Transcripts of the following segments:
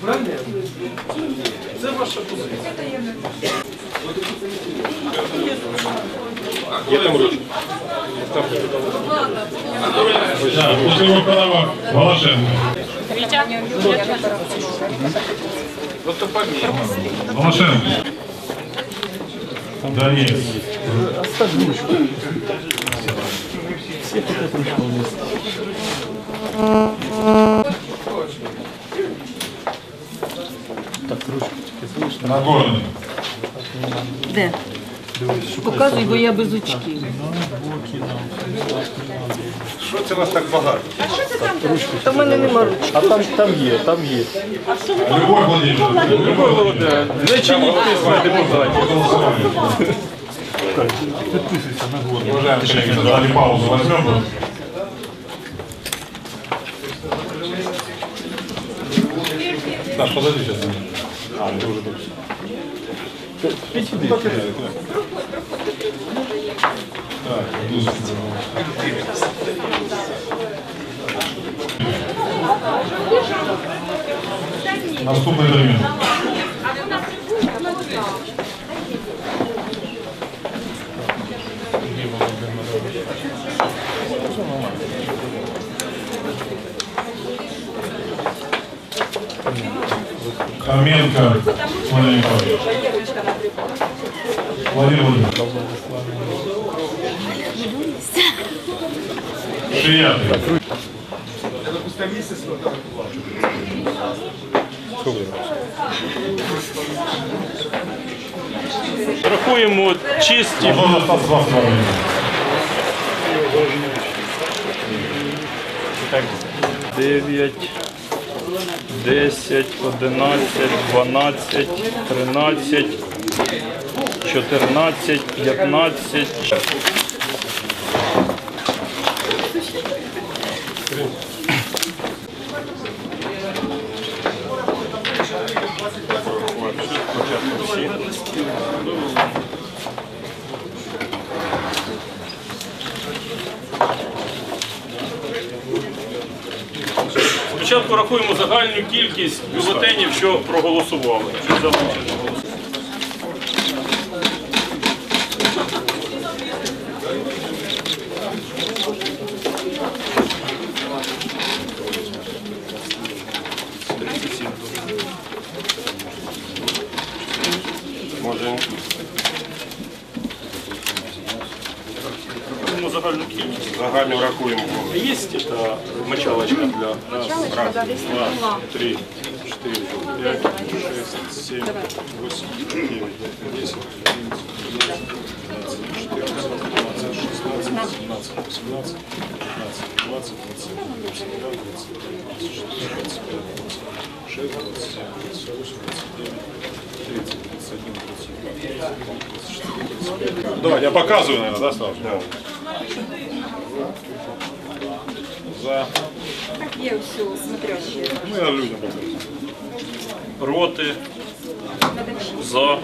Правильно? Це ваша позиція. Є там ручка. Так, після Миколаєва Волошенко. Ну то помір. Волошенко. Даніл. Нагорний. Де? Показуй, бо я без очків. Що це вас так багато? Та в мене нема ручки. А там, там є, там є. Любой Владимир. Не чиніть тиск депутатів. Підписуйся на год. Уважаемые коллеги, дали паузу, возьмем. Саш, подожди сейчас. А, это уже точно. Так, иду за Наступний термін. Каменко Владимир Николаевич. Владимир Владимирович. Шиятый. Рахуємо чисті. Антон 10, 11, 12, 13, 14, 15. Спочатку рахуємо загальну кількість бюлетенів, що проголосували. Що кількість. загально рахуємо. Є та мочалочка для Раз, два, три, четыре, пять, шесть, семь, восемь, девять, десять, одиннадцать, двенадцать, четырнадцать, пятнадцать, шестнадцать, семнадцать, восемнадцать, пятнадцать, двадцать, двадцать один, двадцать два, двадцать три, двадцать четыре, двадцать пять, двадцать шесть, двадцать семь, двадцать восемь, двадцать девять, тридцать, тридцать один, тридцать два, тридцать три, тридцать четыре, тридцать пять. Давай, я показываю, наверное, да, сразу? Да. За. Я все смотрящая. Ну, я людям покажу. Проти. За.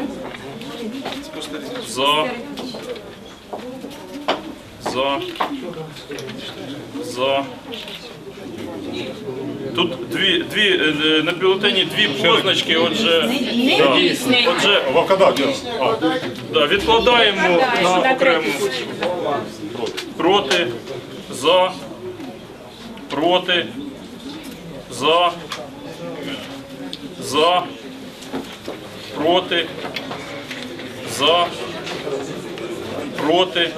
За. За. За. Тут дві, дві е, на бюлетені дві позначки, отже, да, отже. А, да, відкладаємо на окрему. Проти, за, проти, за, за, проти, за, проти,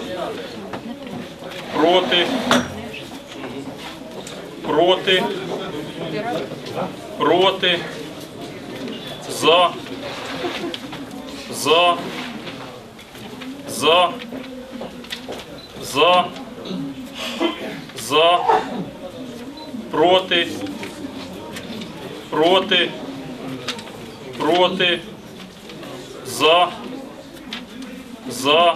проти, проти, проти, за, за, за, за, за, проти, проти, проти, за, за,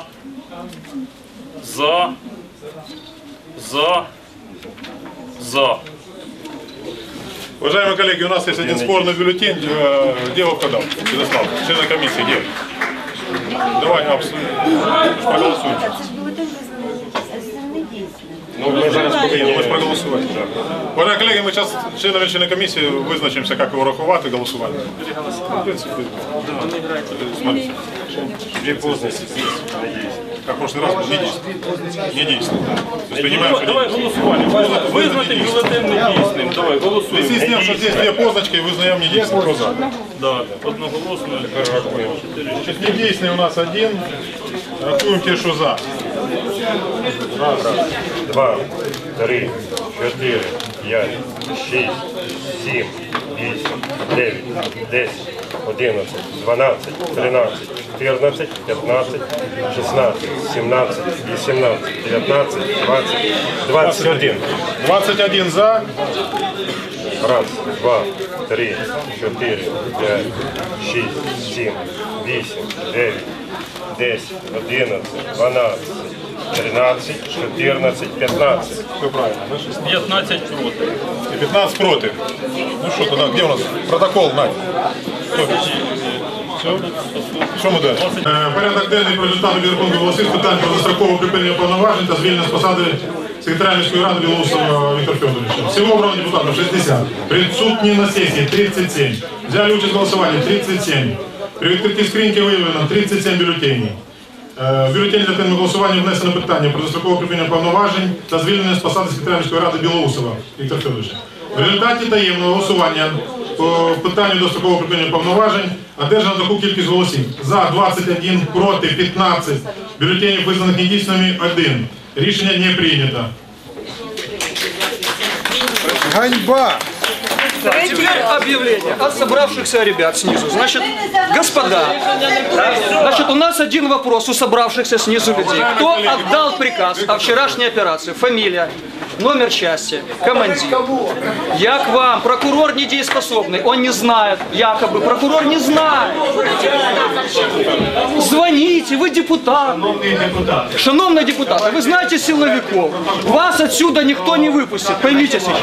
за, за, за. Уважаемые коллеги, у нас есть один спорный бюллетень. Э, Где Волкодав? Ярослав, члены комиссии, где? Давай, абсолютно. Проголосуем. Ну, ми зараз повинні. Ось проголосувати. Уважаемые колеги, ми зараз членами члени комісії визначимося, як його рахувати голосування. В принципі, смотрите. Дві позначки. Как в прошлый раз был недействительный. Недействительный. То есть принимаем, что Давай голосування. Визнати- Визнати бюлетень недійсним. Давай, В голосуємо. связи с тем, что здесь две позначки, вызнаем недействительным, кто за? Да, одноголосно. Значит, недействительный у нас один. Рахуем те, что за. Два, три, чотири, п'ять, шість, сім, вісім, дев'ять, десять, одинадцять, дванадцять, тринадцять, чотирнадцять, п'ятнадцять, шістнадцять, сімнадцять, вісімнадцять, дев'ятнадцять, двадцять, двадцять один. 21 за. Раз, два, три, чотири, п'ять, шість, сім, вісім, дев'ять, десять, одинадцять, дванадцять, тринадцять, чотирнадцять, п'ятнадцять. Все правильно. да? 15 проти. И 15 против. Ну что тогда, где у нас протокол, Надь? Кто? Що ми далі? Е, Порядок денний про результати підрахунку голосів питань про дострокове припинення повноважень та звільнення з посади секретаря міської ради Білоусова Віктора Федоровича. Всього обрано депутатів 60. Присутні на сесії 37. Взяли участь в голосуванні 37. При відкритій скриньки виявлено 37 бюлетенів. Е, В бюлетені для теми голосування внесено питання про дострокове припинення повноважень та звільнення з посади секретаря міської ради Білоусова Віктора Федоровича. В результаті таємного голосування по питанню дострокового припинення повноважень одержано таку кількість голосів. За 21, проти 15, бюлетенів визнаних недійсними 1. Рішення не прийнято. Ганьба! Теперь объявление от собравшихся ребят снизу. Значит, господа, значит, у нас один вопрос у собравшихся снизу людей. Кто отдал приказ о вчерашней операции? Фамилия, номер части, командир. Я к вам, прокурор недееспособный, он не знает, якобы, прокурор не знает. Звоните, вы депутат. Шановные депутаты, вы знаете силовиков. Вас отсюда никто не выпустит, поймите сейчас.